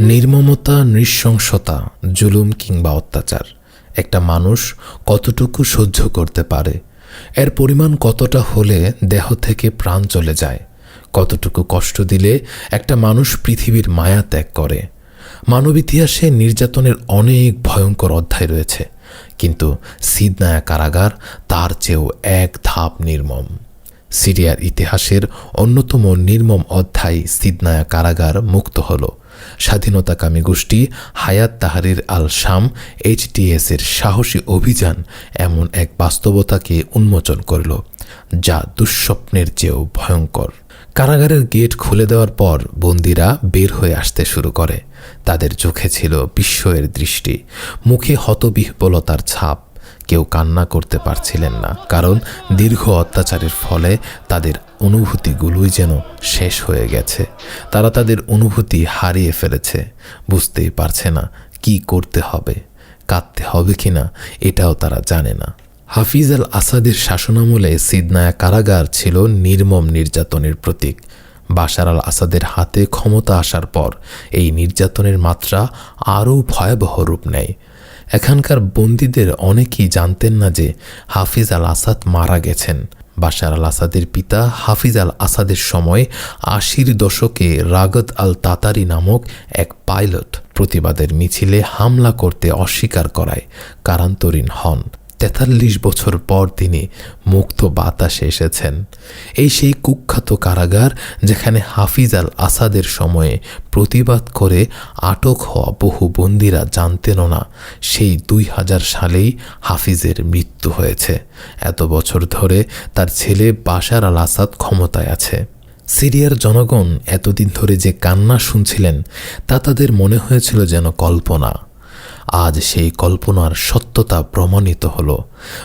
নির্মমতা, নৃশংসতা, জুলুম কিংবা অত্যাচার। একটা মানুষ কতটুকু সহ্য করতে পারে? এর পরিমাণ কতটা হলে দেহ থেকে প্রাণ চলে যায়? কতটুকু কষ্ট দিলে একটা মানুষ পৃথিবীর মায়া ত্যাগ করে? মানব ইতিহাসে নির্যাতনের অনেক ভয়ঙ্কর অধ্যায় রয়েছে। কিন্তু সিদনায়া কারাগার তার চেয়েও এক ধাপ নির্মম। সিরিয়ার ইতিহাসের অন্যতম নির্মম অধ্যায় সিদনায়া কারাগার মুক্ত হল। স্বাধীনতাকামী গোষ্ঠী হায়াত তাহারির আল শাম এইচটিএস এর সাহসী অভিযান এমন এক বাস্তবতাকে উন্মোচন করল, যা দুঃস্বপ্নের চেয়েও ভয়ঙ্কর। কারাগারের গেট খুলে দেওয়ার পর বন্দিরা বের হয়ে আসতে শুরু করে। তাদের চোখে ছিল বিস্ময়ের দৃষ্টি, মুখে হতবিহ্বলতার ছাপ। কেউ কান্না করতে পারছিলেন না, কারণ দীর্ঘ অত্যাচারের ফলে তাদের অনুভূতিগুলোই যেন শেষ হয়ে গেছে। তারা তাদের অনুভূতি হারিয়ে ফেলেছে। বুঝতেই পারছে না কি করতে হবে, কাঁদতে হবে কি না এটাও তারা জানে না। হাফিজ আল আসাদের শাসনামলে সিদনায়া কারাগার ছিল নির্মম নির্যাতনের প্রতীক। বাশার আল আসাদের হাতে ক্ষমতা আসার পর এই নির্যাতনের মাত্রা আরও ভয়াবহ রূপ নেয়। এখানকার বন্দীদের অনেকেই জানতেন না যে হাফিজ আল আসাদ মারা গেছেন। বাশার আল আসাদের পিতা হাফিজ আল আসাদের সময় আশির দশকে রাগত আল তাতারি নামক এক পাইলট প্রতিবাদের মিছিলে হামলা করতে অস্বীকার করায় কারান্তরীণ হন। তেতাল্লিশ বছর পর তিনি মুক্ত বাতাসে এসেছেন। এই সেই কুখ্যাত কারাগার যেখানে হাফিজ আল আসাদের সময়ে প্রতিবাদ করে আটক হওয়া বহু বন্দিরা জানতেনও না, সেই দুই হাজার সালেই হাফিজের মৃত্যু হয়েছে। এত বছর ধরে তার ছেলে বাশার আল আসাদ ক্ষমতায় আছে। সিরিয়ার জনগণ এতদিন ধরে যে কান্না শুনছিলেন, তা তাদের মনে হয়েছিল যেন কল্পনা। আজ সেই কল্পনার সত্যতা প্রমাণিত হলো।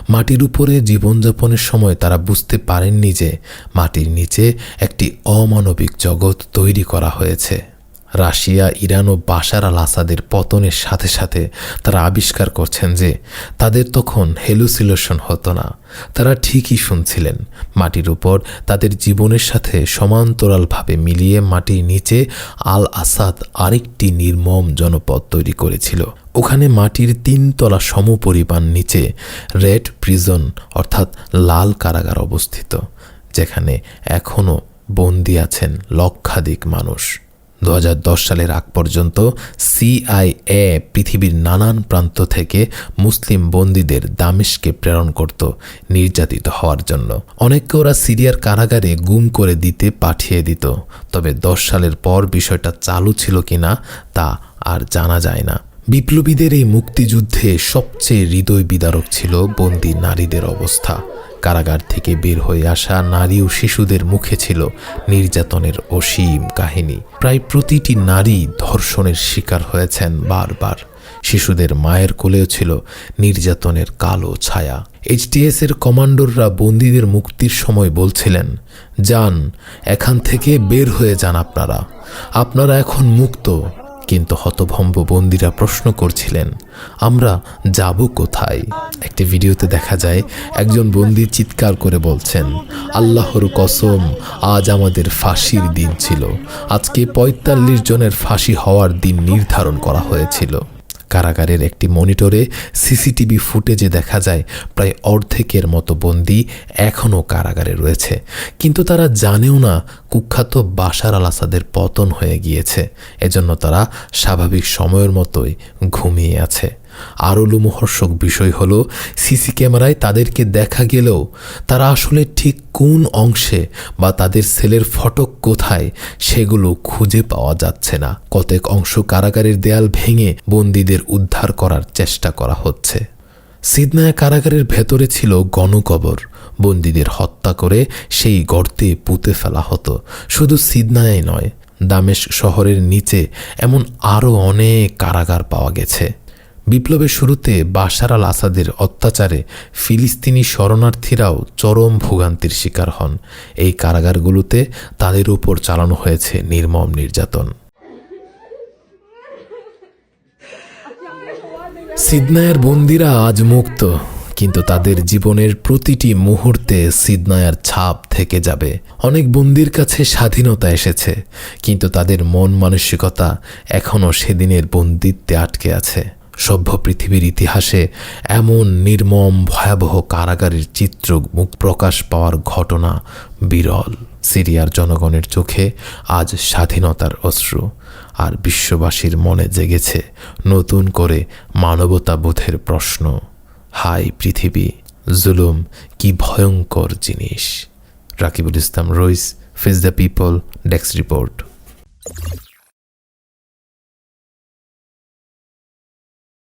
মাটির উপরে জীবনযাপনের সময় তারা বুঝতে পারেননি যে মাটির নিচে একটি অমানবিক জগৎ তৈরি করা হয়েছে। রাশিয়া, ইরান ও বাশার আল আসাদের পতনের সাথে সাথে তারা আবিষ্কার করছেন যে তাদের তখন হেলুসিলেশন হতো না। তারা ঠিকই শুনছিলেন, মাটির উপর তাদের জীবনের সাথে সমান্তরালভাবে মিলিয়ে মাটির নিচে আল আসাদ আরেকটি নির্মম জনপদ তৈরি করেছিল। ওখানে মাটির তিনতলা সমপরিমাণ নিচে রেড প্রিজন অর্থাৎ লাল কারাগার অবস্থিত, যেখানে এখনও বন্দি আছেন লক্ষাধিক মানুষ। দু হাজার দশ সালের আগ পর্যন্ত সিআইএ পৃথিবীর নানান প্রান্ত থেকে মুসলিম বন্দীদের দামেশকে প্রেরণ করত, নির্যাতিত হওয়ার জন্য। অনেককে ওরা সিরিয়ার কারাগারে গুম করে দিতে পাঠিয়ে দিত। তবে দশ সালের পর বিষয়টা চালু ছিল কিনা তা আর জানা যায় না। বিপ্লবীদের এই মুক্তিযুদ্ধে সবচেয়ে হৃদয় বিদারক ছিল বন্দি নারীদের অবস্থা। কারাগার থেকে বের হয়ে আসা নারী ও শিশুদের মুখে ছিল নির্যাতনের অসীম কাহিনী। প্রায় প্রতিটি নারী ধর্ষণের শিকার হয়েছেন বারবার। শিশুদের মায়ের কোলেও ছিল নির্যাতনের কালো ছায়া। এইচটিএস এর কমান্ডোররা বন্দীদের মুক্তির সময় বলছিলেন, যান, এখান থেকে বের হয়ে যান আপনারা। আপনারা এখন মুক্ত কিন্তু হতভম্ব বন্দিরা প্রশ্ন করছিলেন, আমরা যাব কোথায়? একটি ভিডিওতে দেখা যায়, একজন বন্দি চিৎকার করে বলছেন, আল্লাহর কসম, আজ আমাদের ফাঁসির দিন ছিল। আজকে পঁয়তাল্লিশ জনের ফাঁসি হওয়ার দিন নির্ধারণ করা হয়েছিল। কারাগারের একটি মনিটরে সিসিটিভি ফুটেজে দেখা যায়, প্রায় অর্ধেকের মতো বন্দি এখনও কারাগারে রয়েছে। কিন্তু তারা জানেও না কুখ্যাত বাশার আল আসাদের পতন হয়ে গিয়েছে। এজন্য তারা স্বাভাবিক সময়ের মতোই ঘুমিয়ে আছে। আরও লোমহর্ষক বিষয় হল, সিসি ক্যামেরায় তাদেরকে দেখা গেলেও তারা আসলে ঠিক কোন অংশে বা তাদের সেলের ফটক কোথায় সেগুলো খুঁজে পাওয়া যাচ্ছে না। কতক অংশ কারাগারের দেয়াল ভেঙে বন্দীদের উদ্ধার করার চেষ্টা করা হচ্ছে। সিদনায়া কারাগারের ভেতরে ছিল গণকবর। বন্দীদের হত্যা করে সেই গর্তে পুঁতে ফেলা হতো। শুধু সিদনায়াই নয় দামেশ শহরের নিচে এমন আরও অনেক কারাগার পাওয়া গেছে। বিপ্লবের শুরুতে বাশার আল আসাদের অত্যাচারে ফিলিস্তিনি শরণার্থীরাও চরম ভোগান্তির শিকার হন। এই কারাগারগুলোতে তাদের উপর চালানো হয়েছে নির্মম নির্যাতন। সিদনায়ের বন্দিরা আজ মুক্ত, কিন্তু তাদের জীবনের প্রতিটি মুহূর্তে সিদনায়ার ছাপ থেকে যাবে। অনেক বন্দির কাছে স্বাধীনতা এসেছে, কিন্তু তাদের মন মানসিকতা এখনও সেদিনের বন্দিত্বে আটকে আছে। সভ্য পৃথিবীর ইতিহাসে এমন নির্মম ভয়াবহ কারাগারের চিত্র মুখ প্রকাশ পাওয়ার ঘটনা বিরল। সিরিয়ার জনগণের চোখে আজ স্বাধীনতার অশ্রু, আর বিশ্ববাসীর মনে জেগেছে নতুন করে মানবতাবোধের প্রশ্ন, হাই পৃথিবী, জুলুম কি ভয়ঙ্কর জিনিস? Rakibul Islam Rais face the people desk report.